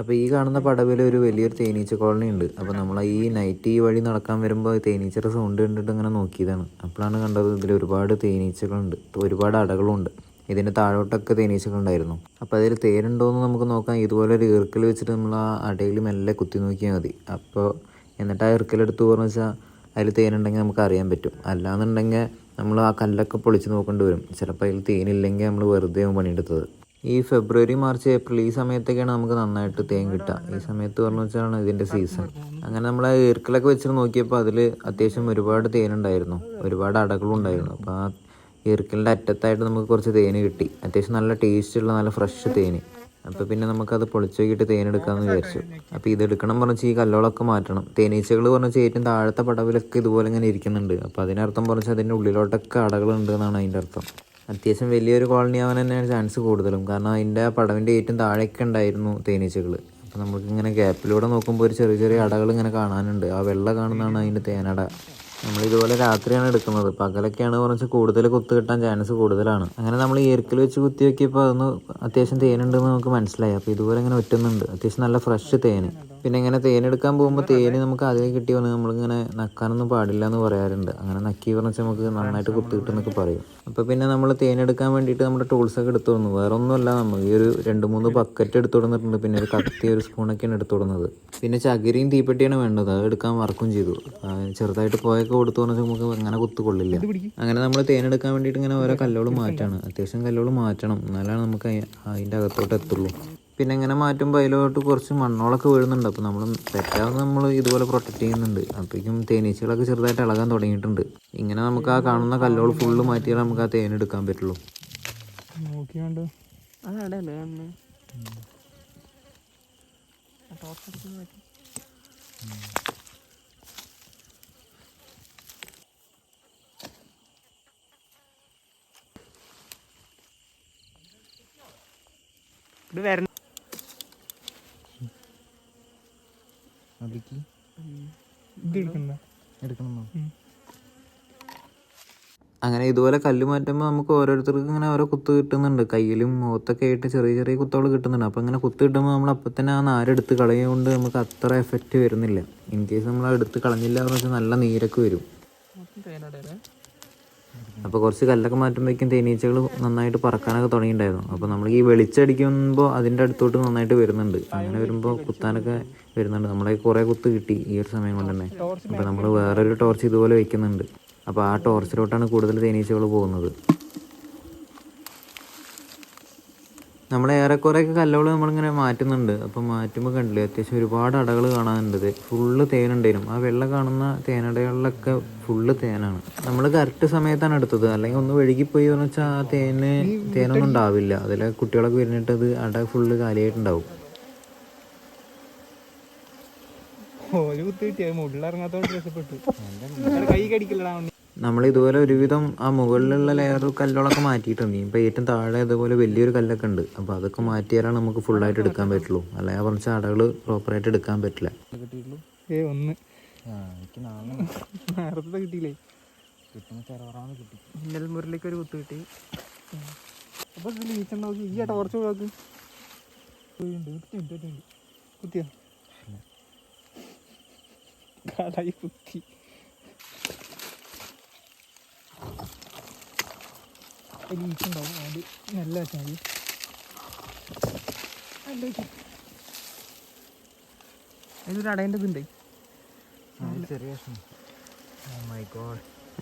അപ്പോൾ ഈ കാണുന്ന പടവിൽ ഒരു വലിയൊരു തേനീച്ച കോളനി ഉണ്ട്. അപ്പോൾ നമ്മൾ ഈ നൈറ്റ് ഈ വഴി നടക്കാൻ വരുമ്പോൾ തേനീച്ചയുടെ സൗണ്ട് കണ്ടിട്ട് ഇങ്ങനെ നോക്കിയതാണ്. അപ്പോഴാണ് കണ്ടത് ഇതിൽ ഒരുപാട് തേനീച്ചകളുണ്ട്. ഒരുപാട് അടകളുണ്ട്. ഇതിന്റെ താഴോട്ടൊക്കെ തേനീച്ചകളുണ്ടായിരുന്നു. അപ്പോൾ അതിൽ തേരുണ്ടോ എന്ന് നമുക്ക് നോക്കാം. ഇതുപോലെ ഒരു ഇറുക്കൽ വെച്ചിട്ട് നമ്മൾ ആ അടയിൽ മെല്ലെ കുത്തി നോക്കിയാൽ മതി. അപ്പോൾ എന്നിട്ട് ആ ഇറുക്കലെടുത്ത് പറഞ്ഞു വെച്ചാൽ അതിൽ തേനുണ്ടെങ്കിൽ നമുക്ക് അറിയാൻ പറ്റും. അല്ലാന്നുണ്ടെങ്കിൽ നമ്മൾ ആ കല്ലൊക്കെ പൊളിച്ച് നോക്കേണ്ടി വരും. ചിലപ്പോൾ അതിൽ തേനില്ലെങ്കിൽ നമ്മൾ വെറുതെ പണിയെടുത്തത്. ഈ ഫെബ്രുവരി മാർച്ച് ഏപ്രിൽ ഈ സമയത്തൊക്കെയാണ് നമുക്ക് നന്നായിട്ട് തേൻ കിട്ടുക. ഈ സമയത്ത് പറഞ്ഞു വെച്ചാണ് ഇതിന്റെ സീസൺ. അങ്ങനെ നമ്മൾ ആ ഈർക്കലൊക്കെ വെച്ചിട്ട് നോക്കിയപ്പോൾ അതിൽ അത്യാവശ്യം ഒരുപാട് തേനുണ്ടായിരുന്നു. ഒരുപാട് അടകളും ഉണ്ടായിരുന്നു. അപ്പോൾ ആ ഈർക്കലിന്റെ അറ്റത്തായിട്ട് നമുക്ക് കുറച്ച് തേന് കിട്ടി. അത്യാവശ്യം നല്ല ടേസ്റ്റുള്ള നല്ല ഫ്രഷ് തേന് അപ്പോൾ പിന്നെ നമുക്കത് പൊളിച്ച് നോക്കിയിട്ട് തേനെടുക്കാമെന്ന് വിചാരിച്ചു. അപ്പോൾ ഇതെടുക്കണം പറഞ്ഞാൽ ഈ കല്ലോളൊക്കെ മാറ്റണം. തേനീച്ചകൾ പറഞ്ഞാൽ ഏറ്റവും താഴത്തെ പടവിലൊക്കെ ഇതുപോലെ ഇങ്ങനെ ഇരിക്കുന്നുണ്ട്. അപ്പോൾ അതിനർത്ഥം പറഞ്ഞാൽ അതിന്റെ ഉള്ളിലോട്ടൊക്കെ അടകളുണ്ട് എന്നാണ് അതിന്റെ അർത്ഥം. അത്യാവശ്യം വലിയൊരു കോളനി ആവാൻ തന്നെയാണ് ചാൻസ് കൂടുതലും. കാരണം അതിന്റെ പടവിന്റെ ഏറ്റവും താഴേക്ക് ഉണ്ടായിരുന്നു തേനീച്ചകൾ അപ്പോൾ നമുക്കിങ്ങനെ ഗ്യാപ്പിലൂടെ നോക്കുമ്പോൾ ഒരു ചെറിയ ചെറിയ അടകൾ ഇങ്ങനെ കാണാനുണ്ട്. ആ വെള്ള കാണുന്നതാണ് അതിന്റെ തേനട. നമ്മൾ ഇതുപോലെ രാത്രിയാണ് എടുക്കുന്നത്. പകലൊക്കെയാണ് കുറച്ച് കൂടുതൽ കുത്ത് കിട്ടാൻ ചാൻസ് കൂടുതലാണ്. അങ്ങനെ നമ്മൾ ഈർക്കിൽ വെച്ച് കുത്തി നോക്കിയപ്പോൾ അതൊന്ന് അത്യാവശ്യം തേനുണ്ടെന്ന് നമുക്ക് മനസ്സിലായി. അപ്പോൾ ഇതുപോലെ ഇങ്ങനെ ഒറ്റുന്നുണ്ട് അത്യാവശ്യം നല്ല ഫ്രഷ് തേന്. പിന്നെ ഇങ്ങനെ തേനെടുക്കാൻ പോകുമ്പോൾ തേന് നമുക്ക് അതിൽ കിട്ടി വന്ന് നമ്മളിങ്ങനെ നക്കാനൊന്നും പാടില്ല എന്ന് പറയാറുണ്ട്. അങ്ങനെ നക്കി പറഞ്ഞാൽ നമുക്ക് നന്നായിട്ട് കുത്തി കിട്ടുമെന്നൊക്കെ പറയും. അപ്പോൾ പിന്നെ നമ്മൾ തേനെടുക്കാൻ വേണ്ടിയിട്ട് നമ്മുടെ ടൂൾസൊക്കെ എടുത്തു തന്നു വേറെ ഒന്നുമല്ല നമ്മൾ ഈ ഒരു രണ്ട് മൂന്ന് ബക്കറ്റ് എടുത്തു കൊടുത്തിട്ടുണ്ട്. പിന്നെ ഒരു കത്തി ഒരു സ്പൂണൊക്കെയാണ് എടുത്തു കൊടുക്കുന്നത് പിന്നെ ചകിരിയും തീപ്പെട്ടിയാണ് വേണ്ടത്. അത് എടുക്കാൻ വർക്കും ചെയ്തു. ചെറുതായിട്ട് പോയൊക്കെ കൊടുത്തു പറഞ്ഞാൽ നമുക്ക് അങ്ങനെ കുത്തുകൊള്ളില്ല അങ്ങനെ നമ്മൾ തേനെടുക്കാൻ വേണ്ടിയിട്ട് ഇങ്ങനെ ഓരോ കല്ലുകൾ മാറ്റാണ്. അത്യാവശ്യം കല്ലുകൾ മാറ്റണം. എന്നാലാണ് നമുക്ക് അതിന്റെ അകത്തോട്ട് എത്തുള്ളൂ. പിന്നെ ഇങ്ങനെ മാറ്റുമ്പോൾ അതിലോട്ട് കുറച്ച് മണ്ണോളൊക്കെ വീഴുന്നുണ്ട്. അപ്പോൾ നമ്മൾ തെറ്റാതെ നമ്മൾ ഇതുപോലെ പ്രൊട്ടക്റ്റ് ചെയ്യുന്നുണ്ട്. അപ്പോഴേക്കും തേനീച്ചകളൊക്കെ ചെറുതായിട്ട് ഇളകാൻ തുടങ്ങിയിട്ടുണ്ട്. ഇങ്ങനെ നമുക്ക് ആ കാണുന്ന കല്ലുകൾ ഫുള്ള് മാറ്റിയാൽ നമുക്ക് ആ തേൻ എടുക്കാൻ പറ്റുള്ളൂ. ഇത് വരണ ഇത് എടുക്കണ്ട എടുക്കണം അങ്ങനെ ഇതുപോലെ കല്ല് മാറ്റുമ്പോൾ നമുക്ക് ഓരോരുത്തർക്കും ഇങ്ങനെ ഓരോ കുത്ത് കിട്ടുന്നുണ്ട്. കയ്യിലും മുഖത്തൊക്കെ ആയിട്ട് ചെറിയ ചെറിയ കുത്തുകൾ കിട്ടുന്നുണ്ട്. അപ്പോൾ ഇങ്ങനെ കുത്ത് കിട്ടുമ്പോൾ നമ്മൾ അപ്പം തന്നെ ആ നാരെടുത്ത് കളയുകൊണ്ട് നമുക്ക് അത്ര എഫക്റ്റ് വരുന്നില്ല. ഇൻ കേസ് നമ്മൾ എടുത്ത് കളഞ്ഞില്ല എന്ന് വെച്ചാൽ നല്ല നീരൊക്കെ വരും. അപ്പോൾ കുറച്ച് കല്ലൊക്കെ മാറ്റുമ്പോഴേക്കും തേനീച്ചകൾ നന്നായിട്ട് പറക്കാനൊക്കെ തുടങ്ങിയിട്ടുണ്ടായിരുന്നു. അപ്പോൾ നമ്മൾ ഈ വെളിച്ചടിക്കുമ്പോൾ അതിന്റെ അടുത്തോട്ട് നന്നായിട്ട് വരുന്നുണ്ട്. അങ്ങനെ വരുമ്പോൾ കുത്താനൊക്കെ വരുന്നുണ്ട്. നമ്മളെ കുറേ കുത്ത് കിട്ടി ഈ ഒരു സമയം കൊണ്ട് തന്നെ. അപ്പോൾ നമ്മൾ വേറൊരു ടോർച്ച് ഇതുപോലെ വെക്കുന്നുണ്ട്. അപ്പോൾ ആ ടോർച്ചിലോട്ടാണ് കൂടുതൽ തേനീച്ചകൾ പോകുന്നത്. നമ്മൾ ഏറെക്കുറെയൊക്കെ കല്ലുകൾ നമ്മളിങ്ങനെ മാറ്റുന്നുണ്ട്. അപ്പോൾ മാറ്റുമ്പോൾ കണ്ടില്ലേ അത്യാവശ്യം ഒരുപാട് അടകൾ കാണാനുണ്ട് ഫുള്ള് തേനുണ്ടേനും ആ വെള്ള കാണുന്ന തേനടകളിലൊക്കെ ഫുള്ള് തേനാണ്. നമ്മൾ കറക്റ്റ് സമയത്താണ് എടുത്തത്. അല്ലെങ്കിൽ ഒന്ന് വഴുകിപ്പോയി എന്ന് വെച്ചാൽ ആ തേന് തേനൊന്നും ഉണ്ടാവില്ല. അതിലെ കുട്ടികളൊക്കെ വരുന്നിട്ട് അത് അട ഫുള്ള് കാലിയായിട്ടുണ്ടാവും. ഒരു കുത്തി കിട്ടിയ മുകളിലിറങ്ങാത്തോണ്ട് രക്ഷപ്പെട്ടു. കൈ കടിക്കില്ലടാ. നമ്മൾ ഇതുപോലെ ഒരുവിധം ആ മുകളിലുള്ള ലെയർ കല്ലുകളൊക്കെ മാറ്റിയിട്ടുണ്ട്. ഇപ്പോൾ ഏറ്റവും താഴെ ഇതുപോലെ വലിയൊരു കല്ലൊക്കെ ഉണ്ട്. അപ്പോൾ അതൊക്കെ മാറ്റിയാലാണ് നമുക്ക് ഫുൾ ആയിട്ട് എടുക്കാൻ പറ്റുള്ളൂ. അല്ലെങ്കിൽ പറഞ്ഞ അടകൾ പ്രോപ്പറായിട്ട് എടുക്കാൻ പറ്റില്ല. ഏ ഒന്ന്. നേരത്തെ കിട്ടിയില്ലേ? മുരളിക്ക് ഒരു കുത്ത് കിട്ടി. അപ്പൊ ഇതിൽ ഈച്ച നോക്കി ഈ ടോർച്ച് നോക്ക് കുത്തിയോ കുത്തി. അതിൽ ഈച്ച ഉണ്ടാവും അത് നല്ല വെച്ചാൽ മതി വെച്ചാ. അതിലൊരു അടേന്റെ ഇതുണ്ട്?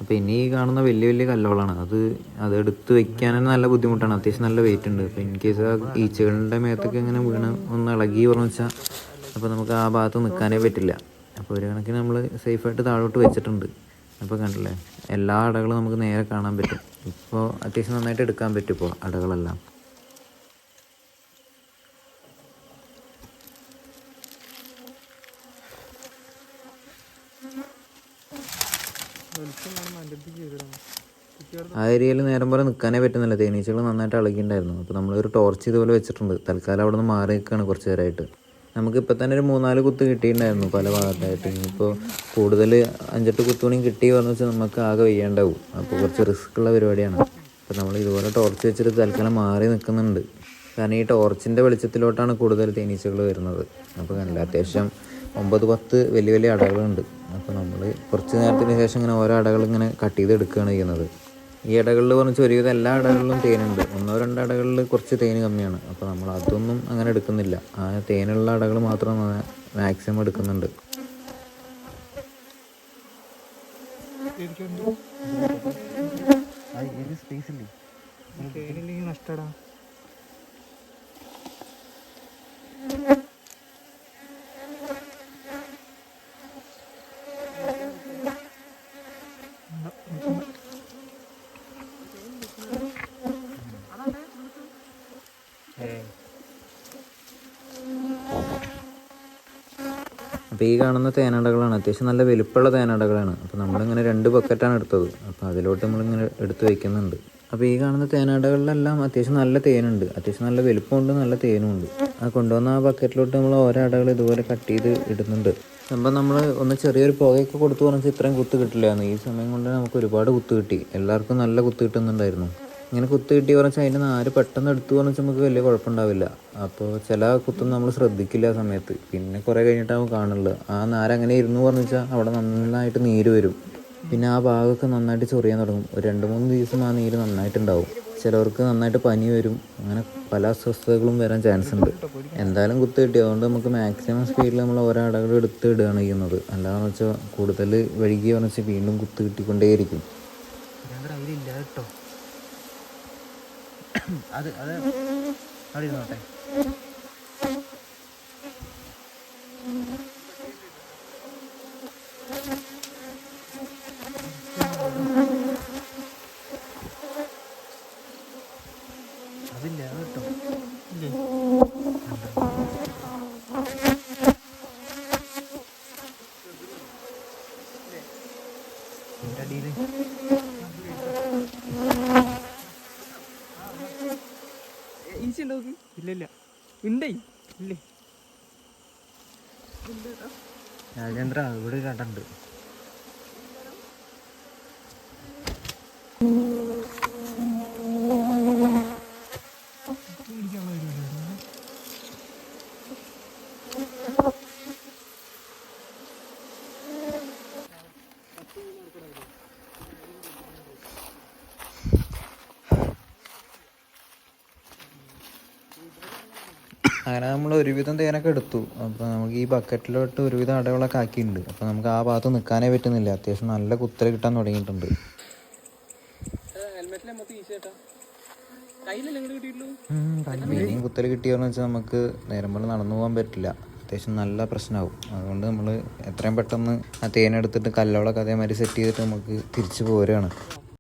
അപ്പോൾ ഇനി ഈ കാണുന്ന വലിയ വലിയ കല്ലുകളാണ്. അത് അത് എടുത്ത് വെക്കാൻ തന്നെ നല്ല ബുദ്ധിമുട്ടാണ്. അത്യാവശ്യം നല്ല വെയിറ്റ് ഉണ്ട്. അപ്പോൾ ഇൻ കേസ് ആ ഈച്ചകളുടെ മേത്തൊക്കെ ഇങ്ങനെ വീണ് ഒന്ന് ഇളകി പറഞ്ഞു വെച്ചാൽ അപ്പോൾ നമുക്ക് ആ ഭാഗത്ത് നിൽക്കാനേ പറ്റില്ല. അപ്പോൾ ഒരു കണക്കിന് നമ്മൾ സേഫായിട്ട് താഴോട്ട് വെച്ചിട്ടുണ്ട്. അപ്പോൾ കണ്ടില്ലേ? എല്ലാ അടകളും നമുക്ക് നേരെ കാണാൻ പറ്റും. ഇപ്പോൾ അത്യാവശ്യം നന്നായിട്ട് എടുക്കാൻ പറ്റും ഇപ്പോൾ അടകളെല്ലാം. ആ ഏരിയയിൽ നേരം പോലെ നിൽക്കാനേ പറ്റുന്നില്ല. തേനീച്ചകൾ നന്നായിട്ട് അളകിണ്ടായിരുന്നു. അപ്പോൾ നമ്മളൊരു ടോർച്ച് ഇതുപോലെ വെച്ചിട്ടുണ്ട്. തൽക്കാലം അവിടെ നിന്ന് മാറി നിൽക്കുകയാണ് കുറച്ച് നേരമായിട്ട് നമുക്കിപ്പോൾ തന്നെ ഒരു മൂന്നാൽ കുത്ത് കിട്ടിയിട്ടുണ്ടായിരുന്നു പല ഭാഗത്തായിട്ട്. ഇനിയിപ്പോൾ കൂടുതൽ അഞ്ചെട്ട് കുത്തുമണിയും കിട്ടി പറഞ്ഞു വെച്ചാൽ നമുക്ക് ആകെ വയ്യാണ്ടാവും. അപ്പോൾ കുറച്ച് റിസ്ക് ഉള്ള പരിപാടിയാണ്. അപ്പോൾ നമ്മൾ ഇതുപോലെ ടോർച്ച് വെച്ചിട്ട് തൽക്കാലം മാറി നിൽക്കുന്നുണ്ട് കാരണം ഈ ടോർച്ചിന്റെ വെളിച്ചത്തിലോട്ടാണ് കൂടുതൽ തേനീച്ചകൾ വരുന്നത്. അപ്പോൾ കണ്ടില്ല അത്യാവശ്യം ഒമ്പത് പത്ത് വലിയ വലിയ അടകളുണ്ട്. അപ്പോൾ നമ്മൾ കുറച്ച് നേരത്തിന് ശേഷം ഇങ്ങനെ ഓരോ അടകൾ ഇങ്ങനെ കട്ട് ചെയ്ത് എടുക്കുകയാണ് ചെയ്യുന്നത്. ഈ ഇടകളിൽ പറഞ്ഞാൽ ഒരുവിധം എല്ലാ ഇടകളിലും തേനുണ്ട്. ഒന്നോ രണ്ടോ ഇടകളിൽ കുറച്ച് തേന് കമ്മിയാണ്. അപ്പോൾ നമ്മൾ അതൊന്നും അങ്ങനെ എടുക്കുന്നില്ല. ആ തേനുള്ള ഇടകൾ മാത്രം മാക്സിമം എടുക്കുന്നുണ്ട്. സ്പേസ് ഇല്ലേ? നഷ്ടടാ. അപ്പോൾ ഈ കാണുന്ന തേനടകളാണ്. അത്യാവശ്യം നല്ല വലിപ്പമുള്ള തേനടകളാണ്. അപ്പോൾ നമ്മളിങ്ങനെ രണ്ട് ബക്കറ്റാണ് എടുത്തത്. അപ്പോൾ അതിലോട്ട് നമ്മളിങ്ങനെ എടുത്ത് വയ്ക്കുന്നുണ്ട് അപ്പോൾ ഈ കാണുന്ന തേനടകളിലെല്ലാം അത്യാവശ്യം നല്ല തേനുണ്ട്. അത്യാവശ്യം നല്ല വലുപ്പമുണ്ട് നല്ല തേനും ഉണ്ട് ആ കൊണ്ടുവന്ന ആ ബക്കറ്റിലോട്ട് നമ്മൾ ഓരോ അടകൾ ഇതുപോലെ കട്ട് ചെയ്ത് ഇടുന്നുണ്ട്. സംഭവം നമ്മൾ ഒന്ന് ചെറിയൊരു പുകയൊക്കെ കൊടുത്തു പറഞ്ഞാൽ ഇത്രയും കുത്ത് കിട്ടില്ലായിരുന്നു. ഈ സമയം കൊണ്ട് നമുക്ക് ഒരുപാട് കുത്ത് കിട്ടി. എല്ലാവർക്കും നല്ല കുത്ത് കിട്ടുന്നുണ്ടായിരുന്നു. ഇങ്ങനെ കുത്ത് കിട്ടി പറഞ്ഞാൽ അതിന്റെ നാല് പെട്ടെന്ന് എടുത്തു പറഞ്ഞാൽ നമുക്ക് വലിയ കുഴപ്പമുണ്ടാവില്ല. അപ്പോൾ ചില കുത്തും നമ്മൾ ശ്രദ്ധിക്കില്ല ആ സമയത്ത്. പിന്നെ കുറേ കഴിഞ്ഞിട്ടാവും കാണുള്ളൂ. ആ നാര് അങ്ങനെ ഇരുന്നു പറഞ്ഞു വെച്ചാൽ അവിടെ നന്നായിട്ട് നീര് വരും. പിന്നെ ആ ഭാഗമൊക്കെ നന്നായിട്ട് ചൊറിയാൻ തുടങ്ങും. ഒരു രണ്ട് മൂന്ന് ദിവസം ആ നീര് നന്നായിട്ടുണ്ടാവും. ചിലവർക്ക് നന്നായിട്ട് പനി വരും. അങ്ങനെ പല അസ്വസ്ഥതകളും വരാൻ ചാൻസ് ഉണ്ട്. എന്തായാലും കുത്ത് കിട്ടി. അതുകൊണ്ട് നമുക്ക് മാക്സിമം സ്പീഡിൽ നമ്മൾ ഓരോ അടകൾ എടുത്ത് ഇടുകയാണ് ചെയ്യുന്നത്. അല്ലാതെന്ന് വെച്ചാൽ കൂടുതൽ വഴുകി പറഞ്ഞാൽ വീണ്ടും കുത്ത് കിട്ടിക്കൊണ്ടേയിരിക്കും. അതിലില്ല കേട്ടോ. അത് അത്. അവിടെ ഇരുന്നോട്ടെ അതില്ല അത് കേട്ടോ ഇല്ലേ ഇതിന്റെ അടിയിൽ ഈച്ച ഉണ്ടോ ഇല്ല? ഇല്ല ഉണ്ടേ ഇല്ലേ രാജേന്ദ്ര ഇവിടെ ഒരു അങ്ങനെ നമ്മൾ ഒരുവിധം തേനൊക്കെ എടുത്തു. അപ്പോൾ നമുക്ക് ഈ ബക്കറ്റിലോട്ട് ഒരുവിധം അടകളൊക്കെ ആക്കിയിട്ടുണ്ട്. അപ്പോൾ നമുക്ക് ആ ഭാഗത്ത് നിൽക്കാനേ പറ്റുന്നില്ല. അത്യാവശ്യം നല്ല കുത്തൽ കിട്ടാൻ തുടങ്ങിയിട്ടുണ്ട്. ഇനിയും കുത്തൽ കിട്ടിയെന്ന് വെച്ചാൽ നമുക്ക് നേരം പോലെ നടന്നു പോകാൻ പറ്റില്ല. അത്യാവശ്യം നല്ല പ്രശ്നമാവും അതുകൊണ്ട് നമ്മൾ എത്രയും പെട്ടെന്ന് ആ തേനെടുത്തിട്ട് കല്ലോളൊക്കെ അതേമാതിരി സെറ്റ് ചെയ്തിട്ട് നമുക്ക് തിരിച്ചു പോരുകയാണ്